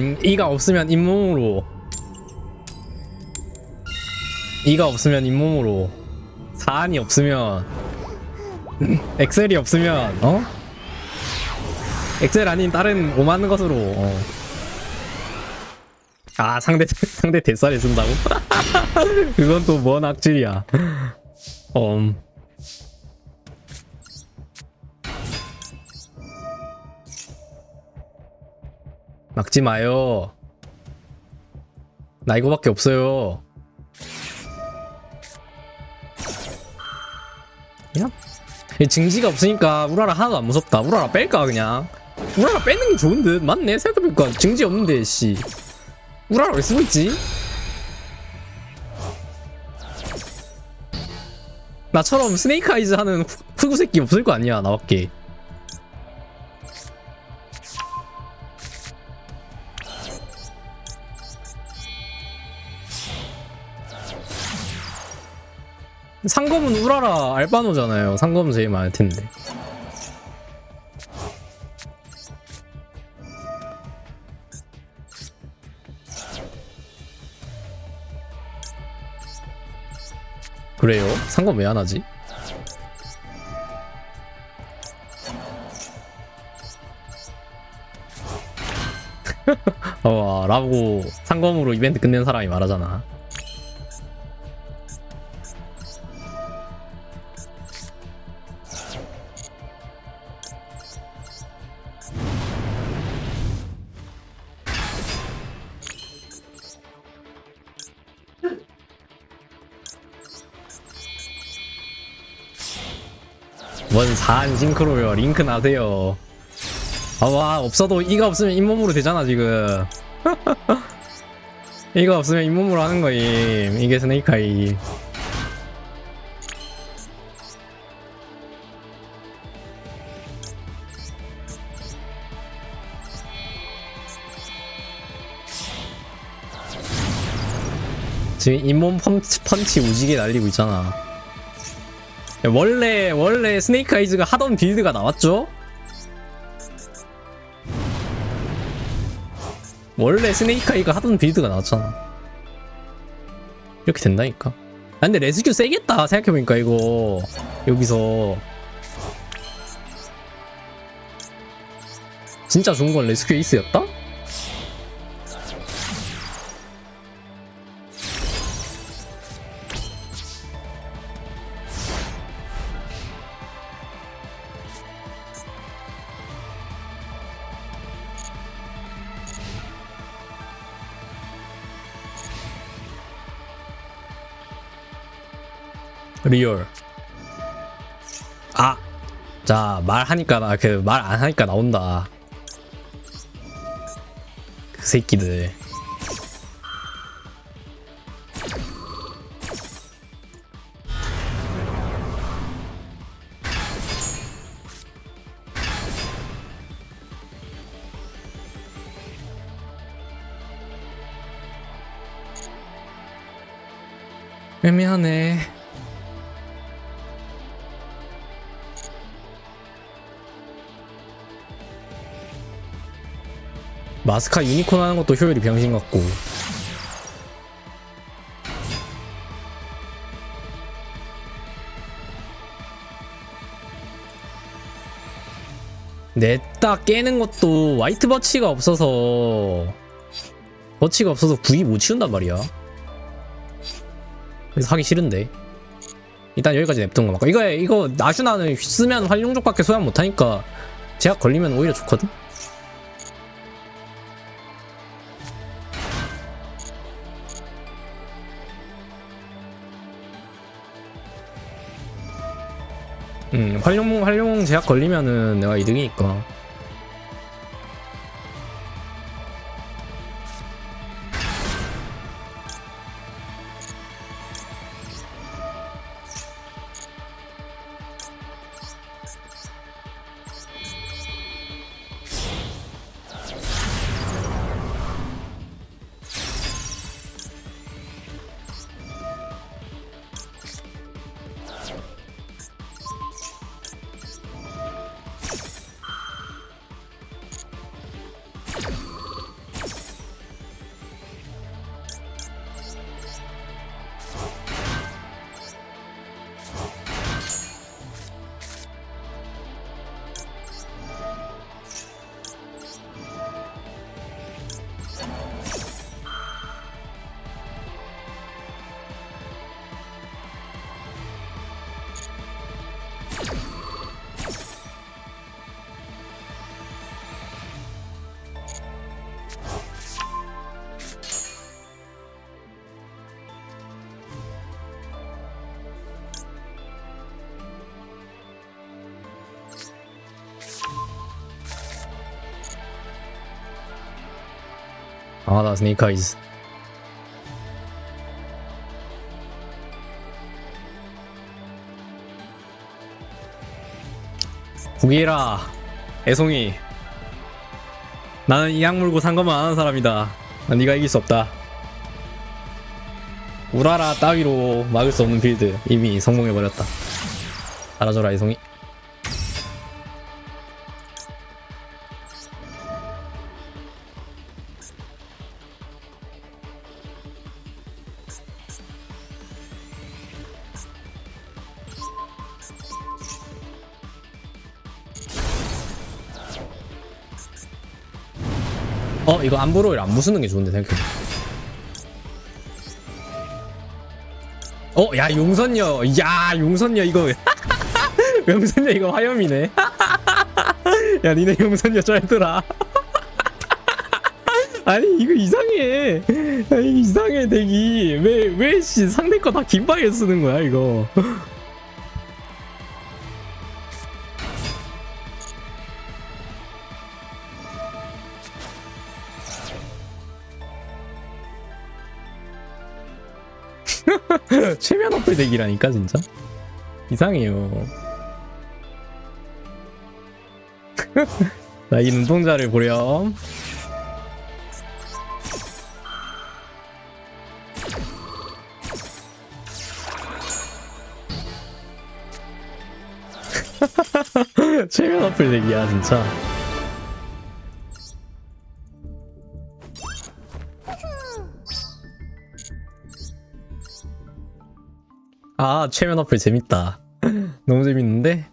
음, 이가 없으면 잇몸으로 이가 없으면 잇몸으로 사안이 없으면 엑셀이 없으면 어? 엑셀 아닌 다른 오만 것으로 어. 아 상대 상대 대살에 쓴다고? 그건 또 뭔 악질이야 음. 막지 마요. 나 이거밖에 없어요. 야? 이 증지가 없으니까 우라라 하나도 안 무섭다. 우라라 뺄까 그냥? 우라라 빼는 게 좋은 듯. 맞네. 생각해보니까 증지 없는데 씨. 우라라 왜 쓰고 있지? 나처럼 스네이크 아이즈 하는 후- 흑우 새끼 없을 거 아니야 나밖에. 상검은 우라라 알바노잖아요. 상검은 제일 많을 텐데. 그래요? 상검 왜 안 하지? 어, 라고 상검으로 이벤트 끝낸 사람이 말하잖아. 뭔 사안 싱크로요. 링크 나세요. 아와 없어도 이가 없으면 잇몸으로 되잖아 지금. 이가 없으면 잇몸으로 하는 거임. 이게 스네이크아이. 지금 잇몸 펀치, 펀치 우지게 날리고 있잖아 원래 원래 스네이크 아이즈가 하던 빌드가 나왔죠? 원래 스네이크 아이가 하던 빌드가 나왔잖아. 이렇게 된다니까. 아, 근데 레스큐 세겠다 생각해보니까 이거 여기서 진짜 좋은 건 레스큐 에이스였다? 리얼. 아, 자 말하니까 나 그 말 안 하니까 나온다. 그 새끼들. 애매하네. 마스카 유니콘 하는 것도 효율이 병신 같고. 냈다 깨는 것도 화이트 버치가 없어서 버치가 없어서 구입 못 치운단 말이야. 그래서 하기 싫은데. 일단 여기까지 냅둔 거 맞고 이거 이거 나슈나는 쓰면 활용족밖에 소환 못하니까 제약 걸리면 오히려 좋거든 음, 활용, 활용 제약 걸리면은 내가 이득이니까. 아 나 스네이크 아이즈 포기해라 애송이. 나는 이악 물고 산 것만 아는 사람이다. 난 네가 이길 수 없다. 우라라 따위로 막을 수 없는 빌드 이미 성공해버렸다. 사라져라 애송이 어 이거 안부로일 안 부수는 게 좋은데 생각해 어, 야, 용선녀. 야, 용선녀 이거. 용선녀 이거 화염이네. 야, 니네 용선녀 쩔더라. 아니, 이거 이상해. 아니, 이상해, 덱이. 왜, 왜, 씨, 상대 거 다 긴박에 쓰는 거야, 이거. 최면 어플 덱이라니까, 진짜. 이상해요. 자, 이 눈동자를 보렴. 최면 어플 덱이야, 진짜. 아, 최면 어플 재밌다. 너무 재밌는데?